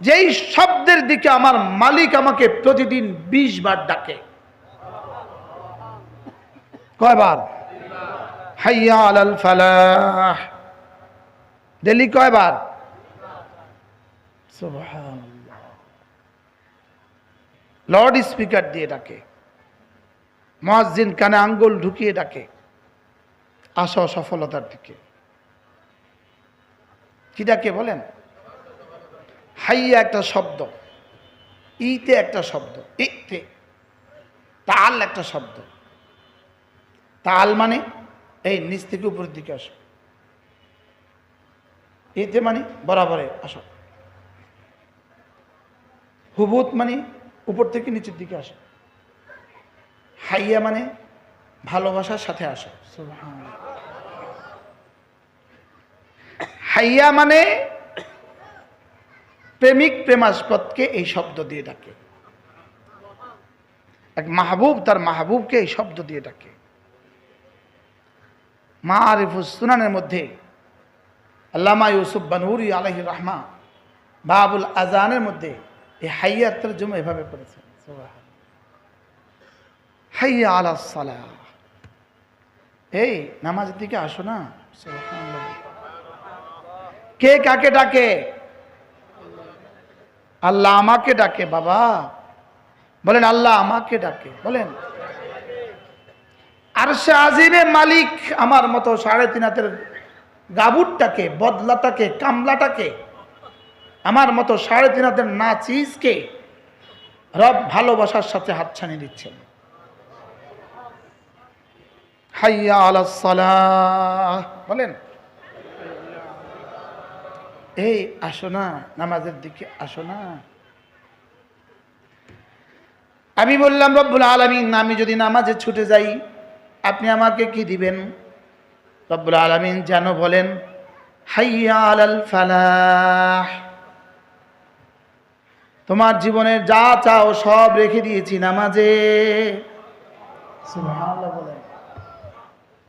যেই শব্দের দিকে আমার মালিক আমাকে প্রতিদিন বিশ বার ডাকে। কয়বার? হাইয়া আলাল ফালাহ। কয়বার? লাউড স্পিকার দিয়ে ডাকে। মহাজিন কানে আঙ্গুল ঢুকিয়ে ডাকে। আসো সফলতার দিকে। কি ডাকে বলেন? হাইয়া একটা শব্দ, ইতে একটা শব্দ, ইতে, তাল একটা শব্দ। তাল মানে এই নিচ থেকে উপরের দিকে আসো। এতে মানে বরাবরে আসো। হুবুত মানে উপর থেকে নিচের দিকে আসো। হাইয়া মানে ভালোবাসার সাথে আসো। হাইয়া মানে প্রেমিক প্রেমাস্পদকে এই শব্দ দিয়ে ডাকে। এক মাহবুব তার মাহবুবকে এই শব্দ দিয়ে ডাকে। মা আরিফুস সুনানের মধ্যে আল্লামা ইউসুফ বানুরি আলহি রহমা বাবুল আজানের মধ্যে এই হাইয়ার তর্জমা এভাবে করেছেন হাইয়া আলা সালাহ। এই নামাজের দিকে আসো না। কে কাকে ডাকে? আল্লাহ আমাকে ডাকে, বাবা। বলেন, আল্লাহ আমাকে ডাকে। বলেন আর সে আজিমে মালিক আমার মতো সাড়ে তিন হাতের গাবুরটাকে, বদলাটাকে, কামলাটাকে, আমার মতো সাড়ে তিন হাতের নাচিজকে রব ভালোবাসার সাথে হাত হাতছানি দিচ্ছেন। হাইয়া আলাস সালাহ। বলেন এই আসো না নামাজের দিকে আসো না। আমি বললাম রব্বুল আলমিন আমি যদি নামাজে ছুটে যাই আপনি আমাকে কি দিবেন? রব্বুল আলমিন যেন বলেন হাইয়া আলাল ফালাহ। তোমার জীবনের যা চাও সব রেখে দিয়েছি নামাজে।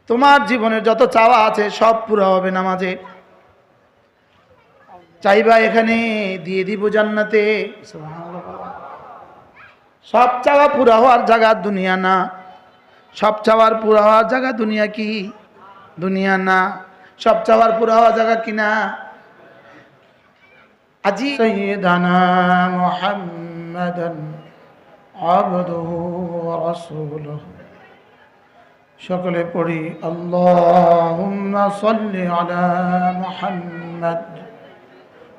তোমার জীবনের যত চাওয়া আছে সব পুরো হবে নামাজে। চাইবা এখানে, দিয়ে দিব জান্নাতে। সব চাওয়া পুরা হওয়ার জায়গা দুনিয়া না। সব চাওয়ার পুরা হওয়ার জায়গা দুনিয়া কি? দুনিয়া না। সব চাওয়ার পুরা হওয়ার জায়গা কি না? আজি সৈয়দানা মুহাম্মাদান আবদুহু রাসূলুহু। সকলে পড়ি, আল্লাহুম্মা সাল্লি আলা মুহাম্মাদ।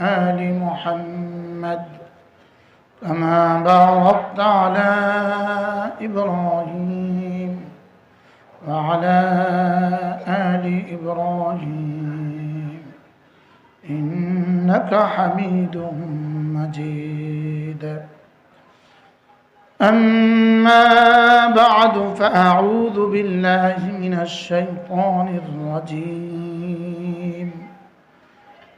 آل محمد كما باركت على إبراهيم وعلى آل إبراهيم. إنك حميد مجيد. أما بعد فأعوذ بالله من الشيطان الرجيم.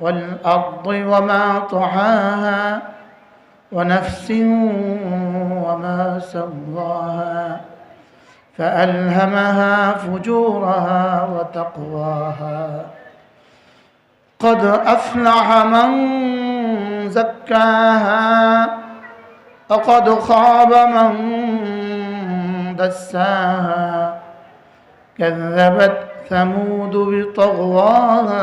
والأرض وما طحاها ونفس وما سواها فألهمها فجورها وتقواها. قد أفلح من زكاها وقد خاب من دساها. كذبت ثمود بطغواها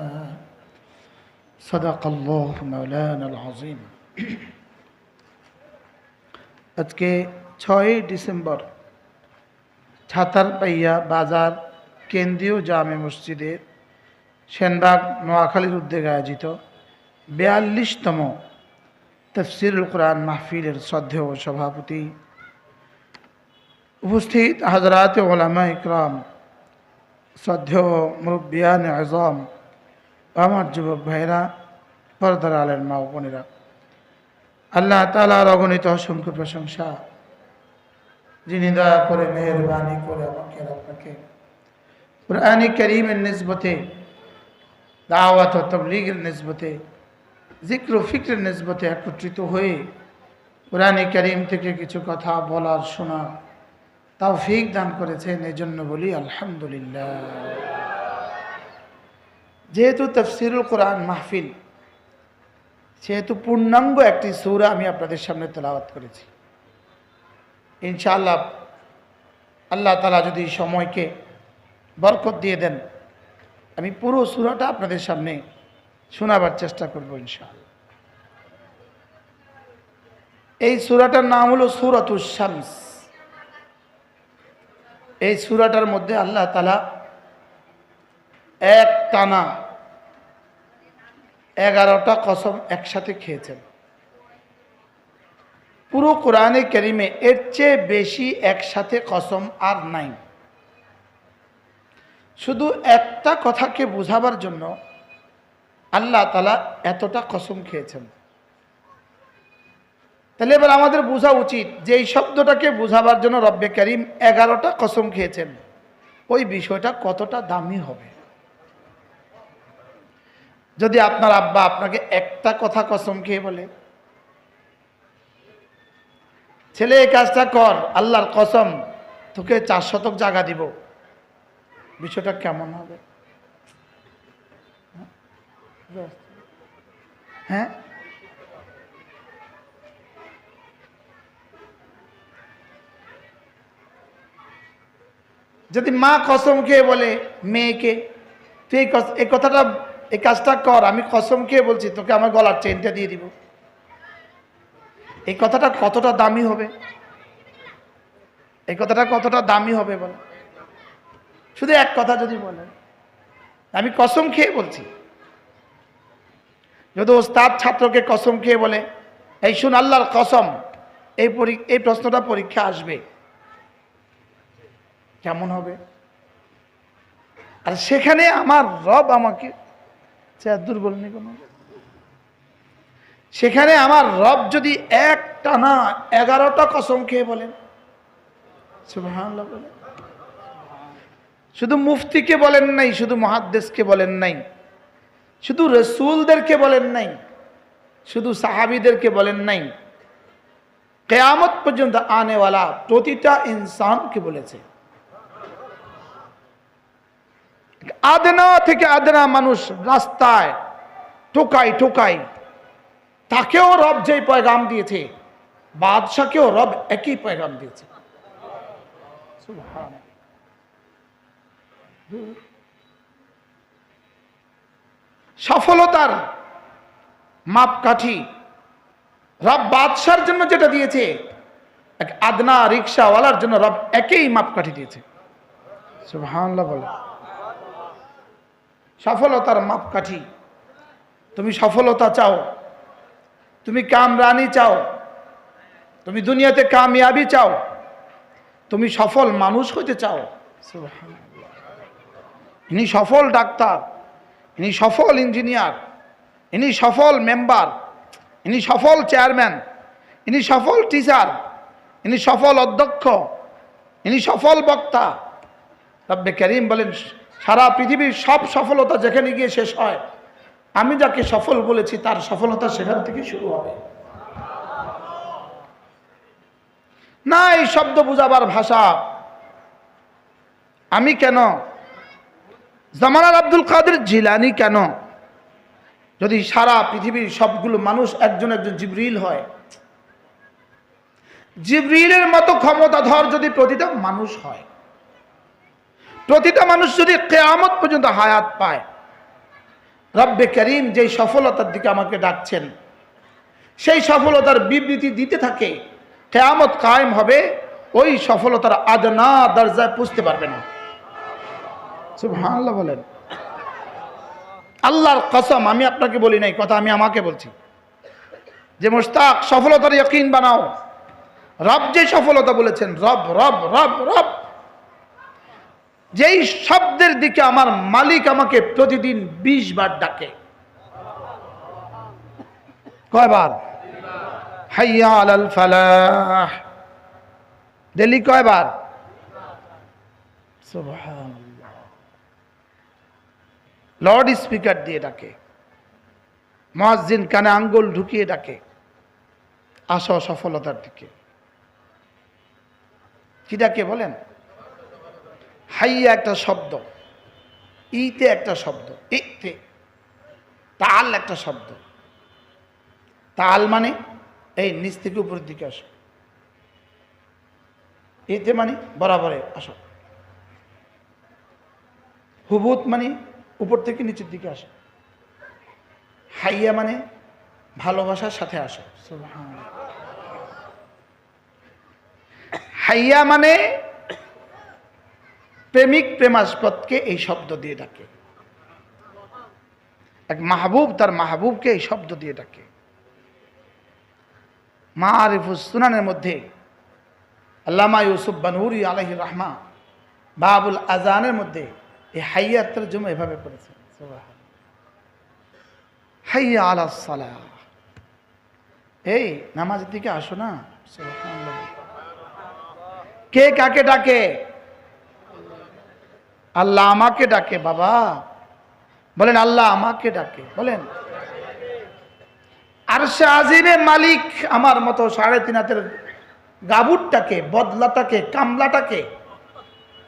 صدق الله مولانا العظيم আজকে ছয়ই ডিসেম্বর ছাতার পাইয়া বাজার কেন্দ্রীয় জামে মসজিদের সেনবাগ নোয়াখালীর উদ্যোগে আয়োজিত বেয়াল্লিশতম তফসিরুল কোরআন মাহফিলের শ্রদ্ধেয় সভাপতি উপস্থিত হাজরাত ওলামা ইকরাম শ্রদ্ধেয় মুরব্বিয়ান আজম আমার যুবক ভাইরা, পর্দার আলের মা বোনেরা, আল্লাহ তালার অগণিত অসংখ্য প্রশংসা। যিনি দয়া করে, মেহরবানি করে আমাকে আপনাকে কোরআনি করিমের নিসবতে, দাওয়াত তবলিগের নিসবতে জিক্র ফিক্রের নিসবতে একত্রিত হয়ে কোরআনি করিম থেকে কিছু কথা বলার শোনা তাও ফিক দান করেছেন। এই জন্য বলি আলহামদুলিল্লাহ। যেহেতু তফসিরুল কোরআন মাহফিল, সেহেতু পূর্ণাঙ্গ একটি সৌরা আমি আপনাদের সামনে তেলাওয়াত করেছি। ইনশাআল্লাহ আল্লাহ তালা যদি সময়কে বরকত দিয়ে দেন, আমি পুরো সুরাটা আপনাদের সামনে শোনাবার চেষ্টা করব ইনশাআল্লাহ। এই সুরাটার নাম হলো সুরাতুস শামস। এই সুরাটার মধ্যে আল্লাহ তালা এক টানা এগারোটা কসম একসাথে খেয়েছেন। পুরো কোরআনে কেরিমে এর চেয়ে বেশি একসাথে কসম আর নাই। শুধু একটা কথাকে বোঝাবার জন্য আল্লাহ তালা এতটা কসম খেয়েছেন। তাহলে এবার আমাদের বোঝা উচিত যে এই শব্দটাকে বোঝাবার জন্য রব্বে করিম এগারোটা কসম খেয়েছেন। ওই বিষয়টা কতটা দামি হবে? যদি আপনার আব্বা আপনাকে একটা কথা কসম খেয়ে বলে, ছেলে, এই কাজটা কর, আল্লাহর কসম, তোকে চার শতক জায়গা দিব। বিষয়টা কেমন হবে? হ্যাঁ? যদি মা কসম খেয়ে বলে, মেয়েকে, তুই এই কথাটা এই কাজটা কর, আমি কসম খেয়ে বলছি, তোকে আমার গলার চেনটা দিয়ে দিব। এই কথাটা কতটা দামি হবে? এই কথাটা কতটা দামি হবে বলে? শুধু এক কথা যদি বলে আমি কসম খেয়ে বলছি। যদি ওস্তাদ ছাত্রকে কসম খেয়ে বলে, এই শুন আল্লাহর কসম, এই এই প্রশ্নটা পরীক্ষা আসবে। কেমন হবে? আর সেখানে আমার রব আমাকে চেয়ার দুর্বল নেই কোনো। সেখানে আমার রব যদি এক টানা এগারোটা কসম খেয়ে বলেন বলেন। শুধু মুফতিকে বলেন নাই, শুধু মহাদ্দেশকে বলেন নাই, শুধু রসুলদেরকে বলেন নাই, শুধু সাহাবিদেরকে বলেন নাই, কেয়ামত পর্যন্ত আনেওয়ালা প্রতিটা ইনসানকে বলেছে। আদনা থেকে আদনা মানুষ রাস্তায় টোকাই টোকাই। তাকেও রব যেই পয়গাম দিয়েছে, বাদশাকেও রব একই পয়গাম দিয়েছে। সফলতার মাপকাঠি রব বাদশার জন্য যেটা দিয়েছে আদনা রিক্সাওয়ালার জন্য রব একই মাপকাঠি দিয়েছে। সুবহানাল্লাহ বলে। সফলতার মাপকাঠি। তুমি সফলতা চাও। তুমি কামরানি চাও। তুমি দুনিয়াতে কামিয়াবি চাও। তুমি সফল মানুষ হতে চাও। ইনি সফল ডাক্তার ইনি সফল ইঞ্জিনিয়ার ইনি সফল মেম্বার ইনি সফল চেয়ারম্যান ইনি সফল টিচার ইনি সফল অধ্যক্ষ ইনি সফল বক্তা। রব্বে করিম বলেন সারা পৃথিবীর সব সফলতা যেখানে গিয়ে শেষ হয়, আমি যাকে সফল বলেছি তার সফলতা সেখান থেকে শুরু হবে। না, এই শব্দ বুঝাবার ভাষা। আমি কেন? জামানার আব্দুল কাদের জিলানি কেন? যদি সারা পৃথিবীর সবগুলো মানুষ একজন একজন জিবরিল হয়, জিবরিলের মতো ক্ষমতাধর যদি প্রতিটা মানুষ হয় প্রতিটা মানুষ যদি কেয়ামত পর্যন্ত হায়াত পায়, রব্বে করিম যেই সফলতার দিকে আমাকে ডাকছেন, সেই সফলতার বিবৃতি দিতে থাকে, কেয়ামত কায়েম হবে, ওই সফলতার আদনা দরজায় পুষতে পারবে না। সুবহানাল্লাহ বলেন। আল্লাহর কসম, আমি আপনাকে বলি নাই, কথা আমি আমাকে বলছি। যে মুস্তাক সফলতার ইয়কিন বানাও। রব যে সফলতা বলেছেন, রব রব রব রব। যেই শব্দের দিকে আমার মালিক আমাকে প্রতিদিন বিশ বার ডাকে। কয়বার? হাইয়া ফালাহ। দিল্লি কয়বার? লর্ড স্পিকার দিয়ে ডাকে। মসজিদ কানে আঙ্গুল ঢুকিয়ে ডাকে। আসো সফলতার দিকে। কি ডাকে বলেন? হাইয়া একটা শব্দ, ইতে একটা শব্দ, ইতে, তাল একটা শব্দ। তাল মানে এই নিচ থেকে উপরের দিকে আসো। এতে মানে বরাবরে আসো। হুবুত মানে উপর থেকে নিচের দিকে আসো। হাইয়া মানে ভালোবাসার সাথে আসো। হাইয়া মানে প্রেমিক প্রেমাস্পদকে এই শব্দ দিয়ে ডাকে। এক মাহবুব তার মাহবুবকে এই শব্দ দিয়ে ডাকে। মা আরিফুসুনানের মধ্যে আল্লামা ইউসুফ বানুরি আলহি রহমা বাবুল আজানের মধ্যে এই হাইয়ার তর্জমা এভাবে করেছেন হাইয়া আলা এই নামাজের দিকে আসো না। কে কাকে ডাকে? আল্লাহ আমাকে ডাকে, বাবা। বলেন, আল্লাহ আমাকে ডাকে। বলেন আর সে আজিমে মালিক আমার মতো সাড়ে তিন হাতের গাবুরটাকে, বদলাটাকে, কামলাটাকে,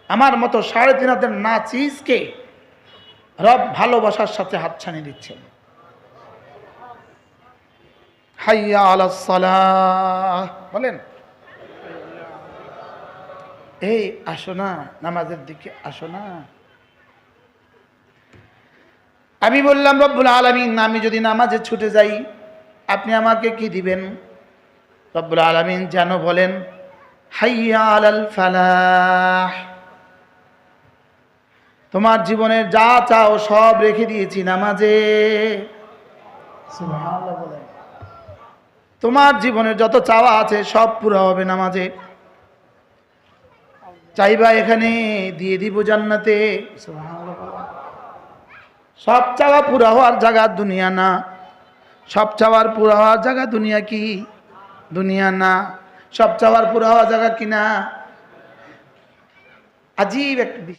আমার মতো সাড়ে তিন হাতের নাচিজকে রব ভালোবাসার সাথে হাতছানি দিচ্ছেন। হাইয়া আলাস সালাহ। বলেন এই আসো না, নামাজের দিকে আসো না। আমি বললাম, রব্বুল আলমিন, আমি যদি নামাজে ছুটে যাই, আপনি আমাকে কি দিবেন? রব্বুল আলমিন যেন বলেন, হাইয়া আলাল ফালাহ। তোমার জীবনের যা চাও সব রেখে দিয়েছি নামাজে। তোমার জীবনের যত চাওয়া আছে সব পুরো হবে নামাজে। চাইবা এখানে, দিয়ে দিব জান্নাতে। সব চাওয়া পুরা হওয়ার জায়গা দুনিয়া না। সব চাওয়ার পুরা হওয়ার জায়গা দুনিয়া কি? দুনিয়া না। সব চাওয়ার পুরা হওয়ার জায়গা কিনা আজিব একটা